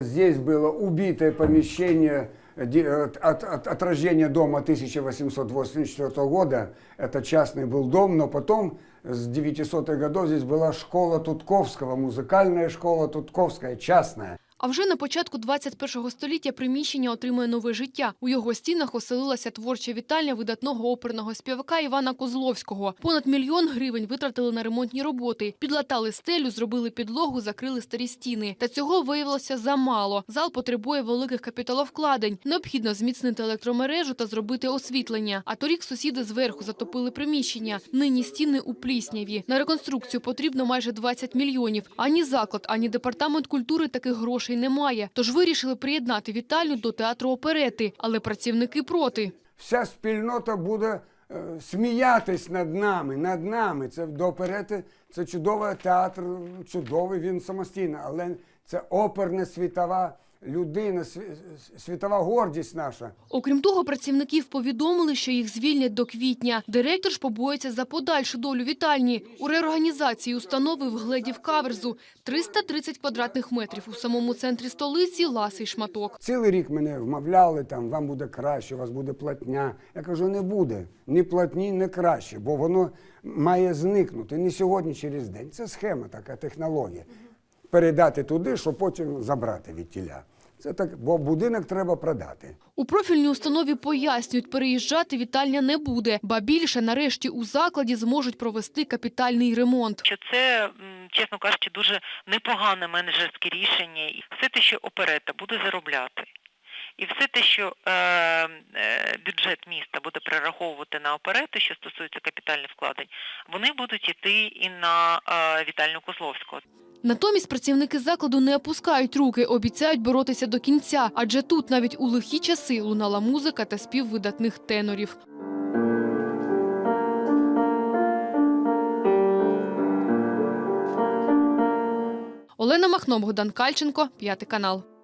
Здесь было убитое помещение де- от, от- от- отражение дома 1884 года. Это частный был дом, но потом с 900-х годов здесь была школа Тутковского, музыкальная школа Тутковская, частная. А вже на початку 21-го століття приміщення отримує нове життя. У його стінах оселилася творча вітальня видатного оперного співака Івана Козловського. Понад мільйон гривень витратили на ремонтні роботи. Підлатали стелю, зробили підлогу, закрили старі стіни. Та цього виявилося замало. Зал потребує великих капіталовкладень. Необхідно зміцнити електромережу та зробити освітлення. А торік сусіди зверху затопили приміщення. Нині стіни у плісняві. На реконструкцію потрібно майже 20 мільйонів. Ані заклад, ані департамент культури таких грошей немає. Тож вирішили приєднати вітальню до театру оперети. Але працівники проти. Вся спільнота буде е, сміятись над нами, над нами. Це до оперети, це чудовий театр, чудовий він самостійно, але це оперна світова людина, світова гордість наша. Окрім того, працівників повідомили, що їх звільнять до квітня. Директор ж побоїться за подальшу долю вітальні. У реорганізації установи вгледів каверзу 330 квадратних метрів у самому центрі столиці ласий шматок. Цілий рік мене вмовляли, там, вам буде краще, у вас буде платня. Я кажу, не буде. Ні платні, ні краще, бо воно має зникнути не сьогодні, через день. Це схема, така технологія. Передати туди, щоб потім забрати від тіля. Це так, бо будинок треба продати. У профільній установі пояснюють, переїжджати вітальня не буде. Ба більше, нарешті, у закладі зможуть провести капітальний ремонт. що це, чесно кажучи, дуже непогане менеджерське рішення. І все те, що оперета буде заробляти, і все те, що е, е, бюджет міста буде перераховувати на оперети, що стосується капітальних вкладень, вони будуть йти і на е, Вітальну Козловського. Натомість працівники закладу не опускають руки, обіцяють боротися до кінця, адже тут навіть у лихі часи лунала музика та спів видатних тенорів. Олена Махно, Богдан Кальченко, п'ятий канал.